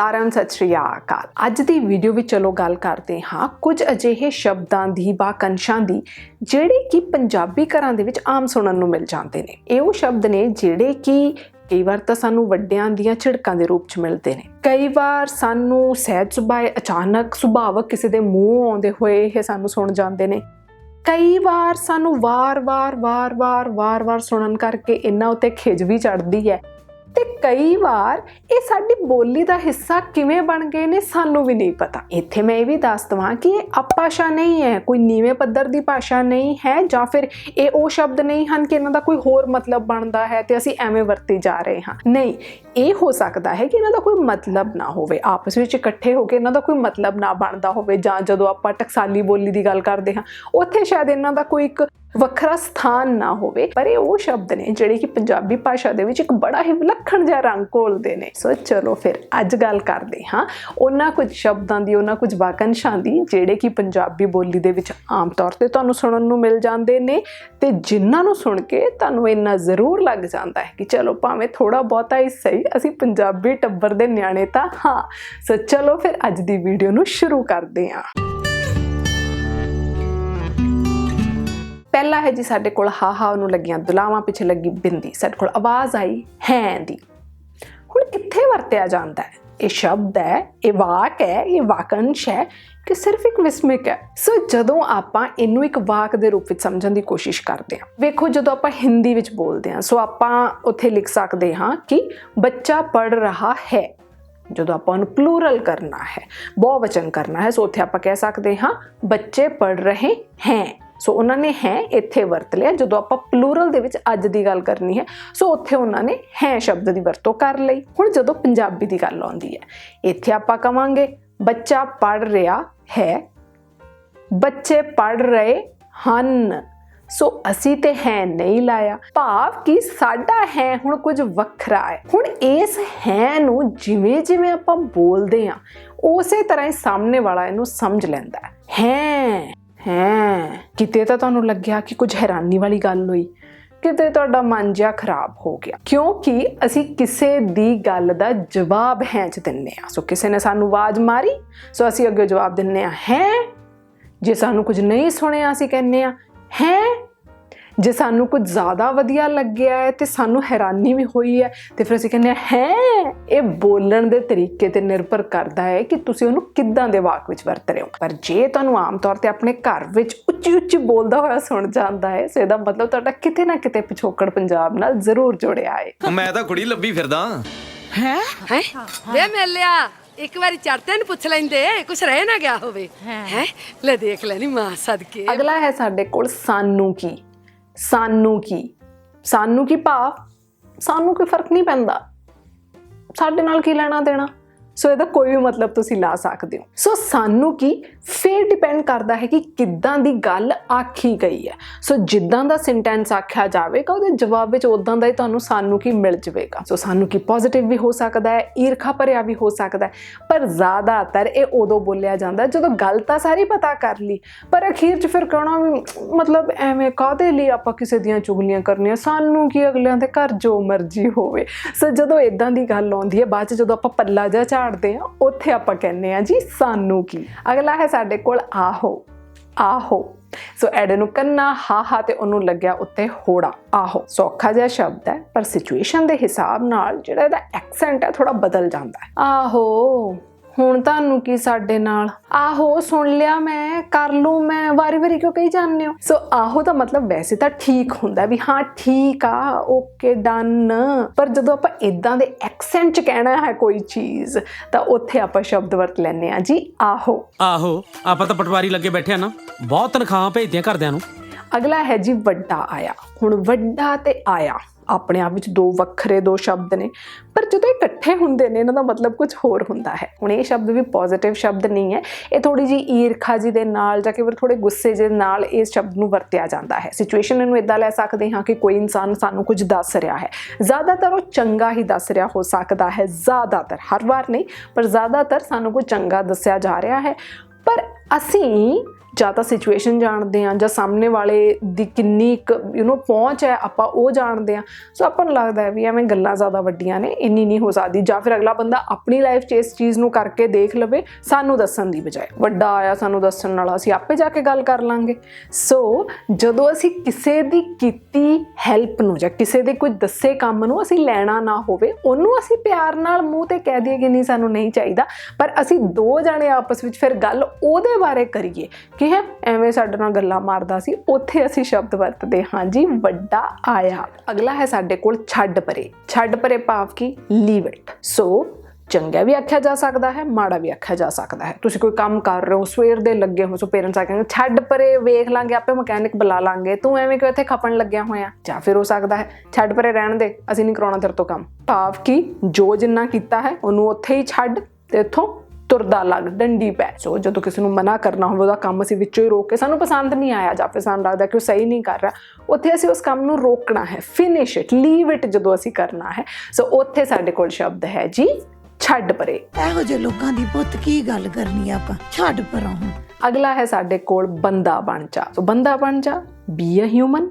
ਸਾਰਿਆਂ ਨੂੰ ਸਤਿ ਸ਼੍ਰੀ ਅਕਾਲ। ਅੱਜ ਦੀ ਵੀਡੀਓ ਵਿੱਚ ਚਲੋ ਗੱਲ ਕਰਦੇ ਹਾਂ ਕੁਝ ਅਜਿਹੇ ਸ਼ਬਦਾਂ ਦੀ, ਵਾਕੰਸ਼ਾਂ ਦੀ, ਜਿਹੜੇ ਕਿ ਪੰਜਾਬੀ ਘਰਾਂ ਦੇ ਵਿੱਚ ਆਮ ਸੁਣਨ ਨੂੰ ਮਿਲ ਜਾਂਦੇ ਨੇ। ਇਹ ਉਹ ਸ਼ਬਦ ਨੇ ਜਿਹੜੇ ਕਿ ਕਈ ਵਾਰ ਤਾਂ ਸਾਨੂੰ ਵੱਡਿਆਂ ਦੀਆਂ ਝਿੜਕਾਂ ਦੇ ਰੂਪ 'ਚ ਮਿਲਦੇ ਨੇ। ਕਈ ਵਾਰ ਸਾਨੂੰ ਸਹਿਜ ਸੁਭਾਅ, ਅਚਾਨਕ ਸੁਭਾਵਕ ਕਿਸੇ ਦੇ ਮੂੰਹ ਆਉਂਦੇ ਹੋਏ ਇਹ ਸਾਨੂੰ ਸੁਣ ਜਾਂਦੇ ਨੇ। ਕਈ ਵਾਰ ਸਾਨੂੰ ਵਾਰ-ਵਾਰ ਵਾਰ-ਵਾਰ ਵਾਰ-ਵਾਰ ਸੁਣਨ ਕਰਕੇ ਇਹਨਾਂ ਉੱਤੇ ਖਿਜ ਵੀ ਚੜਦੀ ਹੈ। ਤੇ ਕਈ ਵਾਰ ਇਹ ਸਾਡੀ ਬੋਲੀ ਦਾ ਹਿੱਸਾ ਕਿਵੇਂ ਬਣ ਗਏ ਨੇ ਸਾਨੂੰ ਵੀ ਨਹੀਂ ਪਤਾ। ਇੱਥੇ ਮੈਂ ਇਹ ਵੀ ਦੱਸ ਦਵਾਂ ਕਿ ਇਹ ਅਪਭਾਸ਼ਾ ਨਹੀਂ ਹੈ, ਕੋਈ ਨੀਵੇਂ ਪੱਧਰ ਦੀ ਭਾਸ਼ਾ ਨਹੀਂ ਹੈ ਜਾਂ ਫਿਰ ਇਹ ਉਹ ਸ਼ਬਦ ਨਹੀਂ ਹਨ ਕਿ ਇਹਨਾਂ ਦਾ ਕੋਈ ਹੋਰ ਮਤਲਬ ਬਣਦਾ ਹੈ ਤੇ ਅਸੀਂ ਐਵੇਂ ਵਰਤੇ ਜਾ ਰਹੇ ਹਾਂ। ਨਹੀਂ, ਇਹ ਹੋ ਸਕਦਾ ਹੈ ਕਿ ਇਹਨਾਂ ਦਾ ਕੋਈ ਮਤਲਬ ਨਾ ਹੋਵੇ, ਆਪਸ ਵਿੱਚ ਇਕੱਠੇ ਹੋ ਕੇ ਇਹਨਾਂ ਦਾ ਕੋਈ ਮਤਲਬ ਨਾ ਬਣਦਾ ਹੋਵੇ ਜਾਂ ਜਦੋਂ ਆਪਾਂ ਟਕਸਾਲੀ ਬੋਲੀ ਦੀ ਗੱਲ ਕਰਦੇ ਹਾਂ, ਉੱਥੇ ਸ਼ਾਇਦ ਇਹਨਾਂ ਦਾ ਕੋਈ ਇੱਕ ਵੱਖਰਾ ਸਥਾਨ ਨਾ ਹੋਵੇ, ਪਰ ਇਹ ਉਹ ਸ਼ਬਦ ਨੇ ਜਿਹੜੇ ਕਿ ਪੰਜਾਬੀ ਭਾਸ਼ਾ ਦੇ ਵਿੱਚ ਇੱਕ ਬੜਾ ਹੀ ਵਿਲੱਖਣ ਜਿਹਾ ਰੰਗ ਘੋਲਦੇ ਨੇ। ਸੋ ਚਲੋ ਫਿਰ ਅੱਜ ਗੱਲ ਕਰਦੇ ਹਾਂ। ਉਹਨਾਂ ਕੁਝ ਸ਼ਬਦਾਂ ਦੀ, ਉਹਨਾਂ ਕੁਝ ਵਾਕੰਸ਼ਾਂ ਦੀ, ਜਿਹੜੇ ਕਿ ਪੰਜਾਬੀ ਬੋਲੀ ਦੇ ਵਿੱਚ ਆਮ ਤੌਰ ਤੇ ਤੁਹਾਨੂੰ ਸੁਣਨ ਨੂੰ ਮਿਲ ਜਾਂਦੇ ਨੇ ਤੇ ਜਿਨ੍ਹਾਂ ਨੂੰ ਸੁਣ ਕੇ ਤੁਹਾਨੂੰ ਇੰਨਾ ਜ਼ਰੂਰ ਲੱਗ ਜਾਂਦਾ ਹੈ ਕਿ ਚਲੋ ਭਾਵੇਂ ਥੋੜਾ ਬਹੁਤਾ ਹੀ ਸਹੀ, ਅਸੀਂ ਪੰਜਾਬੀ ਟੱਬਰ ਦੇ ਨਿਆਣੇ ਤਾਂ ਹਾਂ। ਸੋ ਚਲੋ ਫਿਰ ਅੱਜ ਦੀ ਵੀਡੀਓ ਨੂੰ ਸ਼ੁਰੂ ਕਰਦੇ ਹਾਂ। ਪਹਿਲਾ ਹੈ ਜੀ ਸਾਡੇ ਕੋਲ ਹਾ ਹਾ ਨੂੰ ਲੱਗੀਆਂ ਦੁਲਾਵਾਂ ਪਿੱਛੇ ਲੱਗੀ ਬਿੰਦੀ। ਸਾਡੇ ਕੋਲ ਆਵਾਜ਼ ਆਈ, ਹੈ ਦੀ। ਹੁਣ ਕਿੱਥੇ ਵਰਤਿਆ ਜਾਂਦਾ ਹੈ? ਇਹ ਸ਼ਬਦ ਹੈ, ਇਹ ਵਾਕ ਹੈ, ਇਹ ਵਾਕੰਸ਼ ਹੈ ਕਿ ਸਿਰਫ ਇੱਕ ਵਿਸਮਿਕ ਹੈ। ਸੋ ਜਦੋਂ ਆਪਾਂ ਇਹਨੂੰ ਇੱਕ ਵਾਕ ਦੇ ਰੂਪ ਵਿੱਚ ਸਮਝਣ ਦੀ ਕੋਸ਼ਿਸ਼ ਕਰਦੇ ਹਾਂ, ਵੇਖੋ ਜਦੋਂ ਆਪਾਂ ਹਿੰਦੀ ਵਿੱਚ ਬੋਲਦੇ ਹਾਂ, ਸੋ ਆਪਾਂ ਉੱਥੇ ਲਿਖ ਸਕਦੇ ਹਾਂ ਕਿ ਬੱਚਾ ਪੜ ਰਿਹਾ ਹੈ। ਜਦੋਂ ਆਪਾਂ ਉਹਨੂੰ ਪਲੂਰਲ ਕਰਨਾ ਹੈ, ਬਹੁਵਚਨ ਕਰਨਾ ਹੈ, ਸੋ ਉੱਥੇ ਆਪਾਂ ਕਹਿ ਸਕਦੇ ਹਾਂ, ਬੱਚੇ ਪੜ ਰਹੇ ਹੈ। ਸੋ ਉਹਨਾਂ ਨੇ ਹੈ ਇੱਥੇ ਵਰਤ ਲਿਆ, ਜਦੋਂ ਆਪਾਂ ਪਲੂਰਲ ਦੇ ਵਿੱਚ ਅੱਜ ਦੀ ਗੱਲ ਕਰਨੀ ਹੈ ਸੋ ਉੱਥੇ ਉਹਨਾਂ ਨੇ ਹੈ ਸ਼ਬਦ ਦੀ ਵਰਤੋਂ ਕਰ ਲਈ। ਹੁਣ ਜਦੋਂ ਪੰਜਾਬੀ ਦੀ ਗੱਲ ਆਉਂਦੀ ਹੈ, ਇੱਥੇ ਆਪਾਂ ਕਵਾਂਗੇ, ਬੱਚਾ ਪੜ ਰਿਹਾ ਹੈ, ਬੱਚੇ ਪੜ ਰਹੇ ਹਨ। ਸੋ ਅਸੀਂ ਤੇ ਹੈ ਨਹੀਂ ਲਾਇਆ। ਭਾਵ ਕਿ ਸਾਡਾ ਹੈ ਹੁਣ ਕੁਝ ਵੱਖਰਾ ਹੈ। ਹੁਣ ਇਸ ਹੈ ਨੂੰ ਜਿਵੇਂ ਜਿਵੇਂ ਆਪਾਂ ਬੋਲਦੇ ਆ ਉਸੇ ਤਰ੍ਹਾਂ ਹੀ ਸਾਹਮਣੇ ਵਾਲਾ ਇਹਨੂੰ ਸਮਝ ਲੈਂਦਾ ਹੈ। ਹੈ। ਹੈ। ਕਿਤੇ ਤਾਂ ਤੁਹਾਨੂੰ ਲੱਗਿਆ ਕਿ ਕੁਝ ਹੈਰਾਨੀ ਵਾਲੀ ਗੱਲ ਹੋਈ, ਕਿਤੇ ਤੁਹਾਡਾ ਮਨ ਜਿਹਾ ਖਰਾਬ ਹੋ ਗਿਆ। ਕਿਉਂਕਿ ਅਸੀਂ ਕਿਸੇ ਦੀ ਗੱਲ ਦਾ ਜਵਾਬ ਹੈ ਚ ਦਿੰਨੇ ਆ। ਸੋ ਕਿਸੇ ਨੇ ਸਾਨੂੰ ਆਵਾਜ਼ ਮਾਰੀ, ਸੋ ਅਸੀਂ ਅੱਗੇ ਜਵਾਬ ਦਿੰਨੇ ਆ, ਹੈ? ਜੇ ਸਾਨੂੰ ਕੁਝ ਨਹੀਂ ਸੁਣਿਆ ਅਸੀਂ ਕਹਿੰਨੇ ਆ, ਹੈ? ਜੇ ਸਾਨੂੰ ਕੁਝ ਜ਼ਿਆਦਾ ਵਧੀਆ ਲੱਗਿਆ ਹੈ ਤੇ ਸਾਨੂੰ ਹੈਰਾਨੀ ਵੀ ਹੋਈ ਹੈ ਤੇ ਫਿਰ ਅਸੀਂ ਕਹਿੰਦੇ ਹੈ ਇਹ ਬੋਲਣ ਦੇ ਤਰੀਕੇ ਤੇ ਨਿਰਭਰ ਕਰਦਾ ਹੈ ਕਿ ਤੁਸੀਂ ਉਹਨੂੰ ਕਿੱਦਾਂ ਦੇ ਵਾਕ ਵਿੱਚ ਵਰਤ ਰਹੇ ਹੋ। ਪਰ ਜੇ ਤੁਹਾਨੂੰ ਆਮ ਤੌਰ ਤੇ ਆਪਣੇ ਘਰ ਵਿੱਚ ਉੱਚੀ ਉੱਚੀ ਬੋਲਦਾ ਹੋਇਆ ਸੁਣ ਜਾਂਦਾ ਹੈ ਸੋ ਇਹਦਾ ਮਤਲਬ ਤੁਹਾਡਾ ਕਿਤੇ ਨਾ ਕਿਤੇ ਪਿਛੋਕੜ ਪੰਜਾਬ ਨਾਲ ਜ਼ਰੂਰ ਜੁੜਿਆ ਹੈ। ਮੈਂ ਤਾਂ ਕੁੜੀ ਲੱਭੀ ਫਿਰਦਾ। ਹੈ? ਵੇ ਮਿਲਿਆ ਇੱਕ ਵਾਰੀ ਚੜਤੇ ਨੂੰ ਪੁੱਛ ਲੈਂਦੇ ਕੁਛ ਰਹਿ ਨਾ ਗਿਆ ਹੋਵੇ। ਹੈ? ਲੈ ਦੇਖ ਲੈਣੀ ਮਾਂ ਸਦਕੇ। ਅਗਲਾ ਹੈ ਸਾਡੇ ਕੋਲ ਸਾਨੂੰ ਕੀ? ਸਾਨੂੰ ਕੀ? ਸਾਨੂੰ ਕੀ ਭਾਵ ਸਾਨੂੰ ਕੋਈ ਫ਼ਰਕ ਨਹੀਂ ਪੈਂਦਾ। ਸਾਡੇ ਨਾਲ ਕੀ ਲੈਣਾ ਦੇਣਾ? ਸੋ ਇਹਦਾ ਕੋਈ ਵੀ ਮਤਲਬ ਤੁਸੀਂ ਲਾ ਸਕਦੇ ਹੋ। ਸੋ ਸਾਨੂੰ ਕੀ? ਫਿਰ ਡਿਪੈਂਡ ਕਰਦਾ ਹੈ ਕਿ ਕਿੱਦਾਂ ਦੀ ਗੱਲ ਆਖੀ ਗਈ ਹੈ। ਸੋ ਜਿੱਦਾਂ ਦਾ ਸੈਂਟੈਂਸ ਆਖਿਆ ਜਾਵੇਗਾ, ਉਹਦੇ ਜਵਾਬ ਵਿੱਚ ਉਦਾਂ ਦਾ ਹੀ ਤੁਹਾਨੂੰ ਸਾਨੂੰ ਕੀ ਮਿਲ ਜਾਵੇਗਾ। ਸੋ ਸਾਨੂੰ ਕੀ ਪੋਜ਼ਿਟਿਵ ਵੀ ਹੋ ਸਕਦਾ ਹੈ, ਈਰਖਾ ਭਰਿਆ ਵੀ ਹੋ ਸਕਦਾ ਹੈ। ਪਰ ਜ਼ਿਆਦਾਤਰ ਇਹ ਉਦੋਂ ਬੋਲਿਆ ਜਾਂਦਾ ਜਦੋਂ ਗੱਲ ਤਾਂ ਸਾਰੀ ਪਤਾ ਕਰ ਲਈ, ਪਰ ਅਖੀਰ 'ਚ ਫਿਰ ਕਹਿਣਾ ਵੀ, ਮਤਲਬ ਐਵੇਂ ਕਾਹਦੇ ਲਈ ਆਪਾਂ ਕਿਸੇ ਦੀਆਂ ਚੁਗਲੀਆਂ ਕਰਨੀਆਂ? ਸਾਨੂੰ ਕੀ ਅਗਲਿਆਂ ਦੇ ਘਰ ਜੋ ਮਰਜ਼ੀ ਹੋਵੇ। ਸੋ ਜਦੋਂ ਇਦਾਂ ਦੀ ਗੱਲ ਆਉਂਦੀ ਹੈ, ਬਾਅਦ 'ਚ ਜਦੋਂ ਆਪਾਂ ਪੱਲਾ ਜਿਹਾ ਝਾੜਦੇ ਆ ਉੱਥੇ ਆਪਾਂ ਕਹਿੰਨੇ ਆ ਜੀ, ਸਾਨੂੰ ਕੀ? ਅਗਲਾ ਹੈ ਸਾਡੇ ਕੋਲ ਆਹੋ ਆਹੋ। ਸੋ ਐਡੇ ਨੂੰ ਕੰਨਾ ਹਾ ਹਾ ਤੇ ਉਹਨੂੰ ਲੱਗਿਆ ਉੱਤੇ ਹੋੜਾ, ਆਹੋ। ਸੌਖਾ ਜਿਹਾ ਸ਼ਬਦ ਹੈ, ਪਰ ਸਿਚੁਏਸ਼ਨ ਦੇ ਹਿਸਾਬ ਨਾਲ ਜਿਹੜਾ ਇਹਦਾ ਐਕਸੈਂਟ ਹੈ ਥੋੜਾ ਬਦਲ ਜਾਂਦਾ ਹੈ। ਆਹੋ। ਹੁਣ ਤੁਹਾਨੂੰ ਕੀ ਸਾਡੇ ਨਾਲ? ਆਹੋ ਸੁਣ ਲਿਆ ਮੈਂ ਕਰ ਲੂ ਮੈਂ ਵਾਰੀ-ਵਾਰੀ ਕਿਉਂ ਕਹੀ ਜਾਂਦੇ ਹੋ? ਸੋ ਆਹੋ ਦਾ ਮਤਲਬ ਵੈਸੇ ਤਾਂ ਠੀਕ ਹੁੰਦਾ ਵੀ ਹਾਂ ਠੀਕ ਆ ਓਕੇ ਡਨ ਪਰ ਜਦੋਂ ਆਪਾਂ ਇਦਾਂ ਦੇ ਐਕਸੈਂਟ ਚ ਕਹਿਣਾ ਹੈ ਕੋਈ ਚੀਜ਼ ਤਾਂ ਉੱਥੇ ਆਪਾਂ ਸ਼ਬਦ ਵਰਤ ਲੈਂਦੇ ਆ ਜੀ ਆਹੋ। ਆਹੋ ਆਪਾਂ ਤਾਂ ਪਟਵਾਰੀ ਲੱਗੇ ਬੈਠੇ ਆ ਨਾ ਬਹੁਤ ਤਨਖਾਹਾਂ ਭੇਜਦੇ ਆ ਘਰਦਿਆਂ ਨੂੰ। ਅਗਲਾ ਹੈ ਜੀ ਵੱਡਾ ਆਇਆ। ਹੁਣ ਵੱਡਾ ਤੇ ਆਇਆ। ਆਪਣੇ ਆਪ ਵਿੱਚ ਦੋ ਵੱਖਰੇ ਦੋ ਸ਼ਬਦ ਨੇ। ਪਰ ਜਦੋਂ ਇਕੱਠੇ ਹੁੰਦੇ ਨੇ, ਇਹਨਾਂ ਦਾ ਮਤਲਬ ਕੁਝ ਹੋਰ ਹੁੰਦਾ ਹੈ। ਹੁਣ ਇਹ ਸ਼ਬਦ ਵੀ ਪੋਜ਼ਿਟਿਵ ਸ਼ਬਦ ਨਹੀਂ ਹੈ। ਇਹ ਥੋੜੀ ਜੀ ਈਰਖਾ ਜੀ ਦੇ ਨਾਲ ਜਾਂ ਕਿ ਫਿਰ ਥੋੜੇ ਗੁੱਸੇ ਦੇ ਨਾਲ ਇਸ ਸ਼ਬਦ ਨੂੰ ਵਰਤਿਆ ਜਾਂਦਾ ਹੈ। ਸਿਚੁਏਸ਼ਨ ਨੂੰ ਇਦਾਂ ਲੈ ਸਕਦੇ ਹਾਂ ਕਿ ਕੋਈ ਇਨਸਾਨ ਸਾਨੂੰ ਕੁਝ ਦੱਸ ਰਿਹਾ ਹੈ। ਜ਼ਿਆਦਾਤਰ ਉਹ ਚੰਗਾ ਹੀ ਦੱਸ ਰਿਹਾ ਹੋ ਸਕਦਾ ਹੈ, ਜ਼ਿਆਦਾਤਰ। ਹਰ ਵਾਰ ਨਹੀਂ, ਪਰ ਜ਼ਿਆਦਾਤਰ ਸਾਨੂੰ ਕੋਈ ਚੰਗਾ ਦੱਸਿਆ ਜਾ ਰਿਹਾ ਹੈ। ਪਰ ਅਸੀਂ ਜਾਂ ਤਾਂ ਸਿਚੁਏਸ਼ਨ ਜਾਣਦੇ ਆ ਜਾਂ ਸਾਹਮਣੇ ਵਾਲੇ ਦੀ ਕਿੰਨੀ ਯੂ نو ਪਹੁੰਚ ਹੈ, ਆਪਾਂ ਉਹ ਜਾਣਦੇ ਆ ਸੋ ਆਪਾਂ ਨੂੰ ਲੱਗਦਾ ਹੈ ਵੀ ਐਵੇਂ ਗੱਲਾਂ ਜ਼ਿਆਦਾ ਵੱਡੀਆਂ ਨੇ, ਇੰਨੀ ਨਹੀਂ ਹੋ ਸਕਦੀ। ਜਾਂ ਫਿਰ ਅਗਲਾ ਬੰਦਾ ਆਪਣੀ ਲਾਈਫ 'ਚ ਇਸ ਚੀਜ਼ ਨੂੰ ਕਰਕੇ ਦੇਖ ਲਵੇ, ਸਾਨੂੰ ਦੱਸਣ ਦੀ ਬਜਾਏ। ਵੱਡਾ ਆਇਆ, ਸਾਨੂੰ ਦੱਸਣ ਵਾਲਾ ਅਸੀਂ ਆਪੇ ਜਾ ਕੇ ਗੱਲ ਕਰ ਲਾਂਗੇ। ਸੋ ਜਦੋਂ ਅਸੀਂ ਕਿਸੇ ਦੀ ਕੀਤੀ ਹੈਲਪ ਨੂੰ ਜਾਂ ਕਿਸੇ ਦੇ ਕੋਈ ਦੱਸੇ ਕੰਮ ਨੂੰ ਅਸੀਂ ਲੈਣਾ ਨਾ ਹੋਵੇ, ਉਹਨੂੰ ਅਸੀਂ ਪਿਆਰ ਨਾਲ ਮੂੰਹ ਤੇ ਕਹਿ ਦਈਏ ਕਿ ਨਹੀਂ, ਸਾਨੂੰ ਨਹੀਂ ਚਾਹੀਦਾ। ਪਰ ਅਸੀਂ ਦੋ ਜਣੇ ਆਪਸ ਵਿੱਚ ਫਿਰ ਗੱਲ ਉਹਦੇ ਬਾਰੇ ਕਰੀਏ ਕਿ ਹੈ, ਐਵੇਂ ਸਾਡੇ ਨਾਲ ਗੱਲਾਂ ਮਾਰਦਾ ਸੀ, ਉੱਥੇ ਅਸੀਂ ਸ਼ਬਦ ਵਰਤਦੇ ਹਾਂ ਜੀ, ਵੱਡਾ ਆਇਆ। ਅਗਲਾ ਹੈ ਸਾਡੇ ਕੋਲ ਛੱਡ ਪਰੇ। ਛੱਡ ਪਰੇ ਭਾਵ ਕਿ? ਲੀਵ ਇਟ ਸੋ ਚੰਗਾ ਵੀ ਆਖਿਆ ਜਾ ਸਕਦਾ ਹੈ, ਮਾੜਾ ਵੀ ਆਖਿਆ ਜਾ ਸਕਦਾ ਹੈ। ਤੁਸੀਂ ਕੋਈ ਕੰਮ ਕਰ ਰਹੇ ਹੋ, ਸਵੇਰ ਦੇ ਲੱਗੇ ਹੋ, ਸੋ ਪੇਰੈਂਟਸ ਆ ਕਹਿੰਦੇ, ਛੱਡ ਪਰੇ, ਵੇਖ ਲਾਂਗੇ, ਆਪੇ ਮਕੈਨਿਕ ਬੁਲਾ ਲਾਂਗੇ। ਤੂੰ ਐਵੇਂ ਕਿਉਂ ਇੱਥੇ ਖਪਣ ਲੱਗਿਆ ਹੋਇਆ? ਜਾਂ ਫਿਰ ਹੋ ਸਕਦਾ ਹੈ, ਛੱਡ ਪਰੇ ਰਹਿਣ ਦੇ, ਅਸੀਂ ਨਹੀਂ ਕਰਾਉਣਾ ਤੇਰੇ ਤੋਂ ਕੰਮ। ਭਾਵ ਕਿ? ਜੋ ਜਿੰਨਾ ਕੀਤਾ ਹੈ, ਉਹਨੂੰ ਉੱਥੇ ਹੀ ਛੱਡ, ਤੇ ਇੱਥੋਂ ਤੁਰਦਾ ਲੱਗ ਡੰਡੀ ਪੈ। ਸੋ ਜਦੋਂ ਕਿਸੇ ਨੂੰ ਮਨਾ ਕਰਨਾ ਹੋਵੇ ਉਹਦਾ ਕੰਮ ਅਸੀਂ ਵਿੱਚੋਂ ਹੀ ਰੋਕ ਕੇ ਸਾਨੂੰ ਪਸੰਦ ਨਹੀਂ ਆਇਆ ਜਾਂ ਫਿਰ ਸਾਨੂੰ ਲੱਗਦਾ ਕਿ ਉਹ ਸਹੀ ਨਹੀਂ ਕਰ ਰਿਹਾ ਉੱਥੇ ਅਸੀਂ ਉਸ ਕੰਮ ਨੂੰ ਰੋਕਣਾ ਹੈ। ਫਿਨਿਸ਼ ਇਟ ਲੀਵ ਇਟ ਜਦੋਂ ਅਸੀਂ ਕਰਨਾ ਹੈ। ਸੋ ਉੱਥੇ ਸਾਡੇ ਕੋਲ ਸ਼ਬਦ ਹੈ ਜੀ ਛੱਡ ਪਰੇ। ਇਹੋ ਜਿਹੇ ਲੋਕਾਂ ਦੀ ਪੁੱਤ ਕੀ ਗੱਲ ਕਰਨੀ ਆਪਾਂ? ਛੱਡ ਪਰਾਂ ਹੁਣ। ਅਗਲਾ ਹੈ ਸਾਡੇ ਕੋਲ ਬੰਦਾ ਬਣ ਜਾ। ਸੋ ਬੰਦਾ ਬਣ ਜਾ ਬੀ ਅ ਹਿਊਮਨ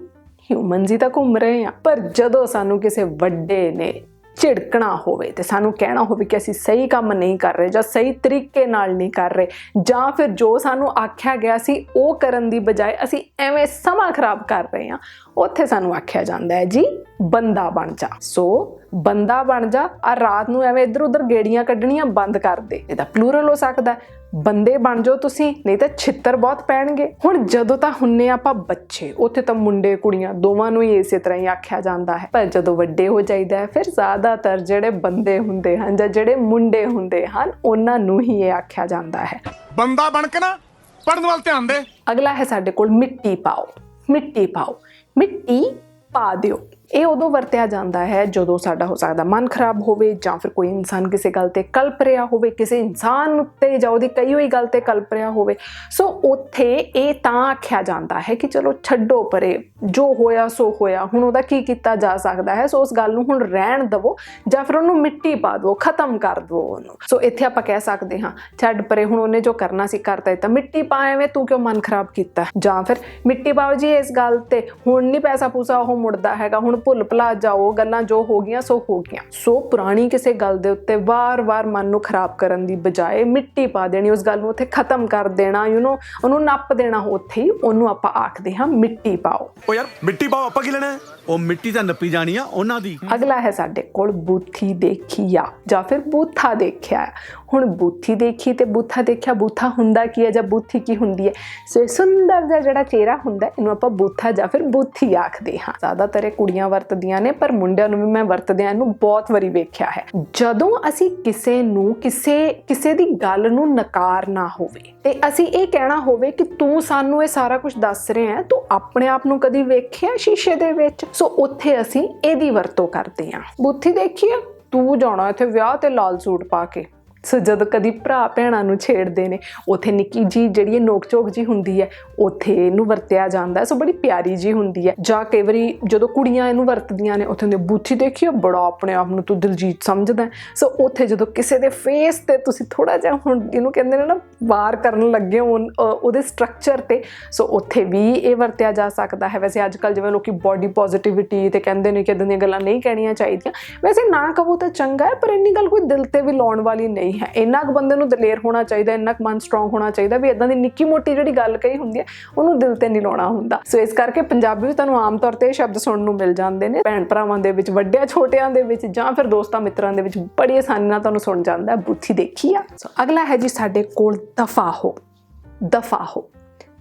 ਹਿਊਮਨਸ ਹੀ ਤਾਂ ਘੁੰਮ ਰਹੇ ਆ। ਪਰ ਜਦੋਂ ਸਾਨੂੰ ਕਿਸੇ ਵੱਡੇ ਨੇ ਝਿੜਕਣਾ ਹੋਵੇ ਤੇ ਸਾਨੂੰ ਕਹਿਣਾ ਹੋਵੇ ਕਿ ਅਸੀਂ ਸਹੀ ਕੰਮ ਨਹੀਂ ਕਰ ਰਹੇ ਜਾਂ ਸਹੀ ਤਰੀਕੇ ਨਾਲ ਨਹੀਂ ਕਰ ਰਹੇ, ਜਾਂ ਫਿਰ ਜੋ ਸਾਨੂੰ ਆਖਿਆ ਗਿਆ ਸੀ ਉਹ ਕਰਨ ਦੀ ਬਜਾਏ ਅਸੀਂ ਐਵੇਂ ਸਮਾਂ ਖਰਾਬ ਕਰ ਰਹੇ ਹਾਂ, ਉੱਥੇ ਸਾਨੂੰ ਆਖਿਆ ਜਾਂਦਾ ਹੈ ਜੀ ਬੰਦਾ ਬਣ ਜਾ। ਸੋ ਬੰਦਾ ਬਣ ਜਾ ਆ ਰਾਤ ਨੂੰ ਐਵੇਂ ਇੱਧਰ ਉੱਧਰ ਗੇੜੀਆਂ ਕੱਢਣੀਆਂ ਬੰਦ ਕਰ ਦੇ। ਇਹਦਾ ਪਲੂਰਲ ਹੋ ਸਕਦਾ ਬੰਦੇ ਬਣ ਜਾਓ ਤੁਸੀਂ ਨਹੀਂ ਤਾਂ ਛਿੱਤਰ ਬਹੁਤ ਪੈਣਗੇ। ਹੁਣ ਜਦੋਂ ਤਾਂ ਹੁੰਨੇ ਆਪਾਂ ਬੱਚੇ ਉੱਥੇ ਤਾਂ ਮੁੰਡੇ ਕੁੜੀਆਂ ਦੋਵਾਂ ਨੂੰ ਹੀ ਇਸੇ ਤਰ੍ਹਾਂ ਹੀ ਆਖਿਆ ਜਾਂਦਾ ਹੈ। ਪਰ ਜਦੋਂ ਵੱਡੇ ਹੋ ਜਾਈਦਾ ਹੈ ਫਿਰ ਜ਼ਿਆਦਾਤਰ ਜਿਹੜੇ ਬੰਦੇ ਹੁੰਦੇ ਹਨ ਜਾਂ ਜਿਹੜੇ ਮੁੰਡੇ ਹੁੰਦੇ ਹਨ ਉਹਨਾਂ ਨੂੰ ਹੀ ਇਹ ਆਖਿਆ ਜਾਂਦਾ ਹੈ। ਬੰਦਾ ਬਣ ਕੇ ਨਾ ਪੜਨ ਵੱਲ ਧਿਆਨ ਦੇ। ਅਗਲਾ ਹੈ ਸਾਡੇ ਕੋਲ ਮਿੱਟੀ ਪਾਓ। ਮਿੱਟੀ ਪਾਓ। ਮਿੱਟੀ ਪਾ ਦਿਓ। ਇਹ ਉਦੋਂ ਵਰਤਿਆ ਜਾਂਦਾ ਹੈ ਜਦੋਂ ਸਾਡਾ ਹੋ ਸਕਦਾ ਮਨ ਖਰਾਬ ਹੋਵੇ ਜਾਂ ਫਿਰ ਕੋਈ ਇਨਸਾਨ ਕਿਸੇ ਗੱਲ ਤੇ ਕਲਪ ਰਿਹਾ ਹੋਵੇ, ਕਿਸੇ ਇਨਸਾਨ ਉੱਤੇ ਜਾਂ ਉਹਦੀ ਕਈ ਹੋਈ ਗੱਲ ਤੇ ਕਲਪ ਰਿਹਾ ਹੋਵੇ। ਸੋ ਉੱਥੇ ਇਹ ਤਾਂ ਆਖਿਆ ਜਾਂਦਾ ਹੈ ਕਿ ਚਲੋ ਛੱਡੋ ਪਰੇ, ਜੋ ਹੋਇਆ ਸੋ ਹੋਇਆ, ਹੁਣ ਉਹਦਾ ਕੀ ਕੀਤਾ ਜਾ ਸਕਦਾ ਹੈ? ਸੋ ਉਸ ਗੱਲ ਨੂੰ ਹੁਣ ਰਹਿਣ ਦਵੋ ਜਾਂ ਫਿਰ ਉਹਨੂੰ ਮਿੱਟੀ ਪਾ ਦਿਓ ਖਤਮ ਕਰ ਦਿਓ ਉਹਨੂੰ। ਸੋ ਇੱਥੇ ਆਪਾਂ ਕਹਿ ਸਕਦੇ ਹਾਂ, ਛੱਡ ਪਰੇ, ਹੁਣ ਉਹਨੇ ਜੋ ਕਰਨਾ ਸੀ ਕਰਤਾ ਤਾਂ ਮਿੱਟੀ ਪਾ ਐਵੇਂ ਤੂੰ ਕਿਉਂ ਮਨ ਖਰਾਬ ਕੀਤਾ? ਜਾਂ ਫਿਰ ਮਿੱਟੀ ਪਾਓ ਜੀ ਇਸ ਗੱਲ ਤੇ, ਹੁਣ ਨਹੀਂ ਪੈਸਾ ਪੂਸਾ ਉਹ ਮੁੜਦਾ ਹੈਗਾ, ਹੁਣ ਭੁੱਲ ਭੁਲਾ ਜਾਓ, ਗੱਲਾਂ ਜੋ ਹੋ ਗਈਆਂ ਸੋ ਹੋ ਗਈਆਂ। ਸੋ ਪੁਰਾਣੀ ਕਿਸੇ ਗੱਲ ਦੇ ਉੱਤੇ ਵਾਰ-ਵਾਰ ਮਨ ਨੂੰ ਖਰਾਬ ਕਰਨ ਦੀ ਬਜਾਏ ਮਿੱਟੀ ਪਾ ਦੇਣੀ, ਉਸ ਗੱਲ ਨੂੰ ਉੱਥੇ ਖਤਮ ਕਰ ਦੇਣਾ ਯੂ نو ਉਹਨੂੰ ਨੱਪ ਦੇਣਾ, ਉੱਥੇ ਹੀ ਉਹਨੂੰ ਆਪਾਂ ਆਖਦੇ ਹਾਂ ਮਿੱਟੀ ਪਾਓ। ਓ ਯਾਰ, ਮਿੱਟੀ ਪਾਓ, ਆਪਾਂ ਕੀ ਲੈਣਾ ਉਹ ਮਿੱਟੀ ਤਾਂ ਨੱਪੀ ਜਾਣੀ ਆ, ਉਹਨਾਂ ਦੀ। ਅਗਲਾ ਹੈ ਸਾਡੇ ਕੋਲ ਬੂਥੀ ਦੇਖੀਆ, ਜਾਂ ਫਿਰ ਬੂਥਾ ਦੇਖਿਆ। ਹੁਣ ਬੂਥੀ ਦੇਖੀ ਤੇ ਬੂਥਾ ਦੇਖਿਆ, ਬੂਥਾ ਹੁੰਦਾ ਕੀ ਹੈ ਜਾਂ ਬੂਥੀ ਕੀ ਹੁੰਦੀ ਹੈ? ਸੋ ਇਹ ਸੁੰਦਰ ਜਿਹਾ ਜਿਹੜਾ ਚਿਹਰਾ ਹੁੰਦਾ, ਇਹਨੂੰ ਆਪਾਂ ਬੂਥਾ ਜਾਂ ਫਿਰ ਬੂਥੀ ਆਖਦੇ ਹਾਂ। ਜ਼ਿਆਦਾਤਰ ਇਹ ਕੁੜੀਆਂ ਵਰਤਦੀਆਂ ਨੇ, ਪਰ ਮੁੰਡਿਆਂ ਨੂੰ ਵੀ ਮੈਂ ਵਰਤਦਿਆਂ ਨੂੰ ਬਹੁਤ ਵਾਰੀ ਵੇਖਿਆ ਹੈ। ਜਦੋਂ ਅਸੀਂ ਕਿਸੇ ਨੂੰ, ਕਿਸੇ ਕਿਸੇ ਦੀ ਗੱਲ ਨੂੰ ਨਕਾਰਨਾ ਹੋਵੇ, ਤੇ ਅਸੀਂ ਇਹ ਕਹਿਣਾ ਹੋਵੇ ਕਿ ਤੂੰ ਸਾਨੂੰ ਇਹ ਸਾਰਾ ਕੁਝ ਦੱਸ ਰਿਹਾ ਹੈ, ਤੂੰ ਆਪਣੇ ਆਪ ਨੂੰ ਕਦੀ ਵੇਖਿਆ ਸ਼ੀਸ਼ੇ ਦੇ ਵਿੱਚ? ਸੋ ਉੱਥੇ ਅਸੀਂ ਇਹਦੀ ਵਰਤੋਂ ਕਰਦੇ ਹਾਂ। ਬੁੱਥੀ ਦੇਖੀਏ, ਤੂੰ ਜਾਣਾ ਇੱਥੇ ਵਿਆਹ ਤੇ ਲਾਲ ਸੂਟ ਪਾ ਕੇ। ਸੋ ਜਦੋਂ ਕਦੀ ਭਰਾ ਭੈਣਾਂ ਨੂੰ ਛੇੜਦੇ ਨੇ, ਉਥੇ ਨਿੱਕੀ ਜੀ ਜਿਹੜੀ ਇਹ ਨੋਕ ਝੋਕ ਜੀ ਹੁੰਦੀ ਹੈ, ਉਥੇ ਇਹਨੂੰ ਵਰਤਿਆ ਜਾਂਦਾ ਸੋ ਬੜੀ ਪਿਆਰੀ ਜੀ ਹੁੰਦੀ ਹੈ। ਜਾਂ ਕਈ ਵਾਰੀ ਜਦੋਂ ਕੁੜੀਆਂ ਇਹਨੂੰ ਵਰਤਦੀਆਂ ਨੇ, ਉਥੇ ਦੇ ਬੂਥੀ ਦੇਖਿਓ ਬੜਾ ਆਪਣੇ ਆਪ ਨੂੰ ਤੂੰ ਦਿਲਜੀਤ ਸਮਝਦਾ ਸੋ ਉਥੇ ਜਦੋਂ ਕਿਸੇ ਦੇ ਫੇਸ ਤੇ ਤੁਸੀਂ ਥੋੜਾ ਜਿਹਾ ਹੁਣ ਇਹਨੂੰ ਕਹਿੰਦੇ ਨੇ ਨਾ, ਵਾਰ ਕਰਨ ਲੱਗੇ ਹੋ ਉਹਦੇ ਸਟਰਕਚਰ ਤੇ, ਸੋ ਉਥੇ ਵੀ ਇਹ ਵਰਤਿਆ ਜਾ ਸਕਦਾ ਹੈ। ਵੈਸੇ ਅੱਜ ਕੱਲ ਜਿਵੇਂ ਲੋਕੀ ਬਾਡੀ ਪੋਜ਼ਿਟਿਵਿਟੀ ਤੇ ਕਹਿੰਦੇ ਨੇ ਕਿ ਇਦਾਂ ਦੀਆਂ ਗੱਲਾਂ ਨਹੀਂ ਕਹਿਣੀਆਂ ਚਾਹੀਦੀਆਂ। ਵੈਸੇ ਨਾ ਕਹੋ ਤਾਂ ਚੰਗਾ ਹੈ, ਪਰ ਇੰਨੀ ਗੱਲ ਕੋਈ ਦਿਲ ਤੇ ਵੀ ਲਾਉਣ ਵਾਲੀ ਨਹੀਂ ਹੈ। ਇੰਨਾ ਕੁ ਬੰਦੇ ਨੂੰ ਦਲੇਰ ਹੋਣਾ ਚਾਹੀਦਾ, ਇੰਨਾ ਕੁ ਮਨ ਸਟਰੋਂਗ ਹੋਣਾ ਚਾਹੀਦਾ ਵੀ ਇਦਾਂ ਦੀ ਨਿੱਕੀ ਮੋਟੀ ਜਿਹੜੀ ਗੱਲ ਕਹੀ ਹੁੰਦੀ ਹੈ, ਉਹਨੂੰ ਦਿਲ ਤੇ ਨਹੀਂ ਲਾਉਣਾ ਹੁੰਦਾ। ਸੋ ਇਸ ਕਰਕੇ ਪੰਜਾਬੀ ਵਿੱਚ ਤੁਹਾਨੂੰ ਆਮ ਤੌਰ ਤੇ ਸ਼ਬਦ ਸੁਣਨ ਨੂੰ ਮਿਲ ਜਾਂਦੇ ਨੇ। ਭੈਣ ਭਰਾਵਾਂ ਦੇ ਵਿੱਚ, ਵੱਡਿਆਂ ਛੋਟਿਆਂ ਦੇ ਵਿੱਚ ਜਾਂ ਫਿਰ ਦੋਸਤਾਂ ਮਿੱਤਰਾਂ ਦੇ ਵਿੱਚ ਬੜੀ ਆਸਾਨੀ ਨਾਲ ਤੁਹਾਨੂੰ ਸੁਣ ਜਾਂਦਾ ਬੁੱਥੀ ਦੇਖੀ ਆ। ਸੋ ਅਗਲਾ ਹੈ ਜੀ ਸਾਡੇ ਕੋਲ ਦਫਾ ਹੋ। ਦਫਾ ਹੋ।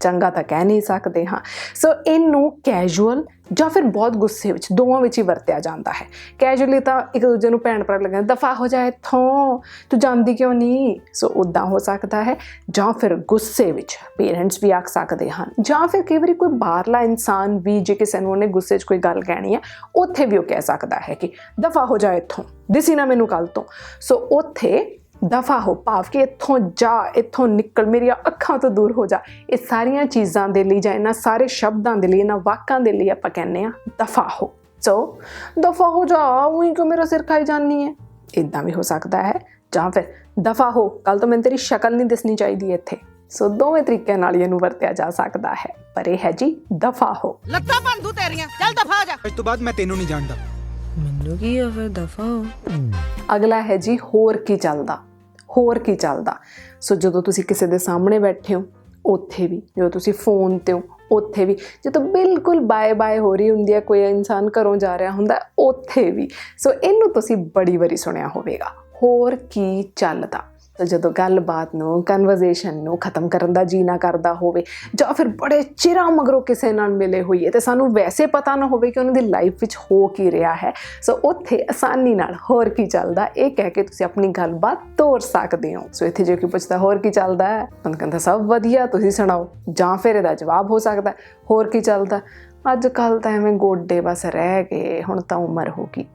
ਚੰਗਾ ਤਾਂ ਕਹਿ ਨਹੀਂ ਸਕਦੇ ਹਾਂ। ਸੋ ਇਹਨੂੰ ਕੈਜੂਅਲ ਜਾਂ ਫਿਰ ਬਹੁਤ ਗੁੱਸੇ ਵਿੱਚ ਦੋਵਾਂ ਵਿੱਚ ਹੀ ਵਰਤਿਆ ਜਾਂਦਾ ਹੈ। ਕੈਜੂਅਲੀ ਤਾਂ ਇੱਕ ਦੂਜੇ ਨੂੰ ਭੈਣ ਭਰਾ ਲੱਗਦਾ ਦਫਾ ਹੋ ਜਾ ਇੱਥੋਂ, ਤੂੰ ਜਾਂਦੀ ਕਿਉਂ ਨਹੀਂ? ਸੋ ਉਦਾਂ ਹੋ ਸਕਦਾ ਹੈ ਜਾਂ ਫਿਰ ਗੁੱਸੇ ਵਿੱਚ ਪੇਰੈਂਟਸ ਵੀ ਆਖ ਸਕਦੇ ਹਨ। ਜਾਂ ਫਿਰ ਕਈ ਵਾਰੀ ਕੋਈ ਬਾਹਰਲਾ ਇਨਸਾਨ ਵੀ ਜੇ ਕਿਸੇ ਨੂੰ ਉਹਨੇ ਗੁੱਸੇ 'ਚ ਕੋਈ ਗੱਲ ਕਹਿਣੀ ਹੈ ਉੱਥੇ ਵੀ ਉਹ ਕਹਿ ਸਕਦਾ ਹੈ ਕਿ ਦਫਾ ਹੋ ਜਾ ਇੱਥੋਂ, ਦਿਸੀ ਨਾ ਮੈਨੂੰ ਕੱਲ ਤੋਂ। ਸੋ ਉੱਥੇ ਦਫਾ ਹੋ ਭਾਵ ਕਿ ਇੱਥੋਂ ਜਾ ਇੱਥੋਂ ਨਿਕਲ ਮੇਰੀਆਂ ਅੱਖਾਂ ਤੋਂ ਦੂਰ ਹੋ ਜਾ। ਇਹ ਸਾਰੀਆਂ ਚੀਜ਼ਾਂ ਦੇ ਲਈ ਜਾਂ ਇਹਨਾਂ ਸਾਰੇ ਸ਼ਬਦਾਂ ਦੇ ਲਈ ਇਹਨਾਂ ਵਾਕਾਂ ਦੇ ਲਈ ਆਪਾਂ ਕਹਿੰਦੇ ਆ ਦਫਾ ਹੋ। ਸੋ ਦਫਾ ਹੋ ਜਾ ਉਹੀ ਕਿਉਂ ਮੇਰਾ ਸਿਰ ਖਾਈ ਜਾਨੀ ਹੈ? ਇਦਾਂ ਵੀ ਹੋ ਸਕਦਾ ਹੈ। ਜਾਂ ਫਿਰ ਦਫਾ ਹੋ ਕੱਲ ਤੋਂ ਮੈਨੂੰ ਤੇਰੀ ਸ਼ਕਲ ਨਹੀਂ ਦਿਸਣੀ ਚਾਹੀਦੀ ਇੱਥੇ। ਸੋ ਦੋਵੇਂ ਤਰੀਕਿਆਂ ਨਾਲ ਇਹਨੂੰ ਵਰਤਿਆ ਜਾ ਸਕਦਾ ਹੈ। ਪਰ ਇਹ ਹੈ ਜੀ ਦਫਾ ਹੋ। ਲੱਤਾਂ ਬੰਦੂ ਤੇਰੀਆਂ। ਚੱਲ ਦਫਾ ਜਾ। ਅੱਜ ਤੋਂ ਬਾਅਦ ਮੈਂ ਤੈਨੂੰ ਨਹੀਂ ਜਾਣਦਾ। ਮੈਨੂੰ ਕੀ ਆ ਫਿਰ ਦਫਾ ਹੋ? ਅਗਲਾ ਹੈ ਜੀ ਹੋਰ ਕੀ ਚੱਲਦਾ। ਹੋਰ ਕੀ ਚੱਲਦਾ? ਸੋ ਜਦੋਂ ਤੁਸੀਂ ਕਿਸੇ ਦੇ ਸਾਹਮਣੇ ਬੈਠੇ ਹੋ, ਉੱਥੇ ਵੀ, ਜਦੋਂ ਤੁਸੀਂ ਫੋਨ ਤੇ ਹੋ, ਉੱਥੇ ਵੀ ਜਦੋਂ ਬਿਲਕੁਲ ਬਾਏ ਬਾਏ ਹੋ ਰਹੀ ਹੁੰਦੀ ਹੈ, ਕੋਈ ਇਨਸਾਨ ਘਰੋਂ ਜਾ ਰਿਹਾ ਹੁੰਦਾ, ਉੱਥੇ ਵੀ। ਸੋ ਇਹਨੂੰ ਤੁਸੀਂ ਬੜੀ ਵਾਰੀ ਸੁਣਿਆ ਹੋਵੇਗਾ। ਹੋਰ ਕੀ ਚੱਲਦਾ? ਤਾਂ ਜਦੋਂ ਗੱਲਬਾਤ ਨੂੰ ਕਨਵਰਸੇਸ਼ਨ ਨੂੰ ਖਤਮ ਕਰਨ ਦਾ ਜੀ ਨਾ ਕਰਦਾ ਹੋਵੇ, ਜਾਂ ਫਿਰ ਬੜੇ ਚਿਰਾਂ ਮਗਰੋਂ ਕਿਸੇ ਨਾਲ ਮਿਲੇ ਹੋਈਏ, ਤੇ ਸਾਨੂੰ ਵੈਸੇ ਪਤਾ ਨਾ ਹੋਵੇ ਕਿ ਉਹਨਾਂ ਦੀ ਲਾਈਫ ਵਿੱਚ ਹੋ ਕੀ ਰਿਹਾ ਹੈ। ਸੋ ਉੱਥੇ ਆਸਾਨੀ ਨਾਲ ਹੋਰ ਕੀ ਚੱਲਦਾ, ਇਹ ਕਹਿ ਕੇ ਤੁਸੀਂ ਆਪਣੀ ਗੱਲਬਾਤ ਤੋਰ ਸਕਦੇ ਹੋ। ਸੋ ਇੱਥੇ ਜੇ ਕੋਈ ਪੁੱਛਦਾ, ਹੋਰ ਕੀ ਚੱਲਦਾ ਹੈ? ਤਾਂ ਕਹਿੰਦਾ, ਸਭ ਵਧੀਆ, ਤੁਸੀਂ ਸੁਣਾਓ। ਜਾਂ ਫਿਰ ਇਹਦਾ ਜਵਾਬ ਹੋ ਸਕਦਾ, ਹੋਰ ਕੀ ਚੱਲਦਾ? ਅੱਜ ਕੱਲ ਤਾਂ ਐਵੇਂ ਗੋਡੇ ਬਸ ਰਹਿ ਗਏ, ਹੁਣ ਤਾਂ ਉਮਰ ਹੋ ਗਈ।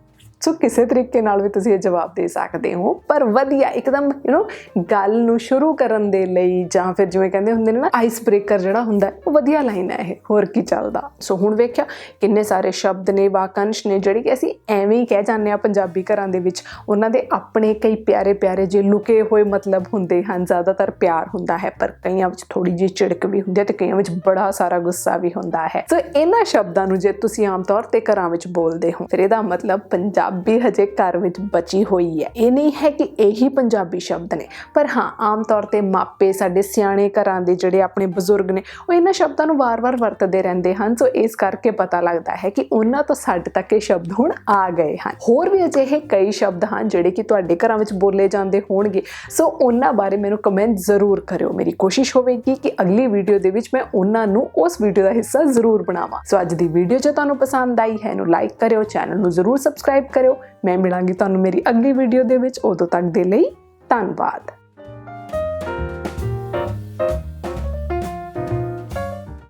ਸੋ ਕਿਸੇ ਤਰੀਕੇ ਨਾਲ ਵੀ ਤੁਸੀਂ ਇਹ ਜਵਾਬ ਦੇ ਸਕਦੇ ਹੋ। ਪਰ ਵਧੀਆ, ਇੱਕਦਮ ਯੂ نو ਗੱਲ ਨੂੰ ਸ਼ੁਰੂ ਕਰਨ ਦੇ ਲਈ ਜਾਂ ਫਿਰ ਜਿਵੇਂ ਕਹਿੰਦੇ ਹੁੰਦੇ ਨੇ ਨਾ ਆਈਸ ਬ੍ਰੇਕਰ ਜਿਹੜਾ ਹੁੰਦਾ, ਉਹ ਵਧੀਆ ਲਾਈਨ ਹੈ ਇਹ, ਹੋਰ ਕੀ ਚੱਲਦਾ। ਸੋ ਹੁਣ ਵੇਖਿਆ ਕਿੰਨੇ ਸਾਰੇ ਸ਼ਬਦ ਨੇ, ਵਾਕੰਸ਼ ਨੇ, ਜਿਹੜੇ ਕਿ ਅਸੀਂ ਐਵੇਂ ਹੀ ਕਹਿ ਜਾਂਦੇ ਆ ਪੰਜਾਬੀ ਘਰਾਂ ਦੇ ਵਿੱਚ, ਉਹਨਾਂ ਦੇ ਆਪਣੇ ਕਈ ਪਿਆਰੇ ਪਿਆਰੇ ਜੇ ਲੁਕੇ ਹੋਏ ਮਤਲਬ ਹੁੰਦੇ ਹਨ, ਜ਼ਿਆਦਾਤਰ ਪਿਆਰ ਹੁੰਦਾ ਹੈ, ਪਰ ਕਈਆਂ ਵਿੱਚ ਥੋੜੀ ਜਿਹੀ ਝਿੜਕ ਵੀ ਹੁੰਦੀ ਹੈ ਤੇ ਕਈਆਂ ਵਿੱਚ ਬੜਾ ਸਾਰਾ ਗੁੱਸਾ ਵੀ ਹੁੰਦਾ ਹੈ। ਸੋ ਇਹਨਾਂ ਸ਼ਬਦਾਂ ਨੂੰ ਜੇ ਤੁਸੀਂ ਆਮ ਤੌਰ ਤੇ ਘਰਾਂ ਵਿੱਚ ਬੋਲਦੇ ਹੋ, ਫਿਰ ਇਹਦਾ ਮਤਲਬ ਪੰਜਾਬ ਪੰਜਾਬੀ ਹਜੇ ਘਰ ਵਿੱਚ ਬਚੀ ਹੋਈ ਹੈ। ਇਹ ਨਹੀਂ ਹੈ ਕਿ ਇਹੀ ਪੰਜਾਬੀ ਸ਼ਬਦ ਨੇ, ਪਰ ਹਾਂ, ਆਮ ਤੌਰ ਤੇ ਮਾਪੇ ਸਾਡੇ ਸਿਆਣੇ ਘਰਾਂ ਦੇ ਜਿਹੜੇ ਆਪਣੇ ਬਜ਼ੁਰਗ ਨੇ, ਉਹ ਇਹਨਾਂ ਸ਼ਬਦਾਂ ਨੂੰ ਵਾਰ-ਵਾਰ ਵਰਤਦੇ ਰਹਿੰਦੇ ਹਨ। ਸੋ ਇਸ ਕਰਕੇ ਪਤਾ ਲੱਗਦਾ ਹੈ ਕਿ ਉਹਨਾਂ ਤੋਂ ਸਾਡੇ ਤੱਕ ਇਹ ਸ਼ਬਦ ਹੁਣ ਆ ਗਏ ਹਨ। ਹੋਰ ਵੀ ਅਜਿਹੇ ਕਈ ਸ਼ਬਦ ਹਨ ਜਿਹੜੇ ਕਿ ਤੁਹਾਡੇ ਘਰਾਂ ਵਿੱਚ ਬੋਲੇ ਜਾਂਦੇ ਹੋਣਗੇ। ਸੋ ਉਹਨਾਂ ਬਾਰੇ ਮੈਨੂੰ ਕਮੈਂਟ ਜ਼ਰੂਰ ਕਰਿਓ। ਮੇਰੀ ਕੋਸ਼ਿਸ਼ ਹੋਵੇਗੀ ਕਿ ਅਗਲੀ ਵੀਡੀਓ ਦੇ ਵਿੱਚ ਮੈਂ ਉਹਨਾਂ ਨੂੰ ਉਸ ਵੀਡੀਓ ਦਾ ਹਿੱਸਾ ਜ਼ਰੂਰ ਬਣਾਵਾਂ। ਸੋ ਅੱਜ ਦੀ ਵੀਡੀਓ ਜੇ ਤੁਹਾਨੂੰ ਪਸੰਦ ਆਈ ਹੈ ਨੂੰ ਲਾਈਕ ਕਰਿਓ ਚੈਨਲ ਨੂੰ ਜ਼ਰੂਰ ਸਬਸਕ੍ਰਾਈਬ ਕਰਿਓ। ਕਰਿਓ। ਮੈਂ ਮਿਲਾਂਗੀ ਤੁਹਾਨੂੰ ਮੇਰੀ ਅਗਲੀ ਵੀਡੀਓ ਦੇ ਵਿੱਚ। ਉਦੋਂ ਤੱਕ ਦੇ ਲਈ ਧੰਨਵਾਦ।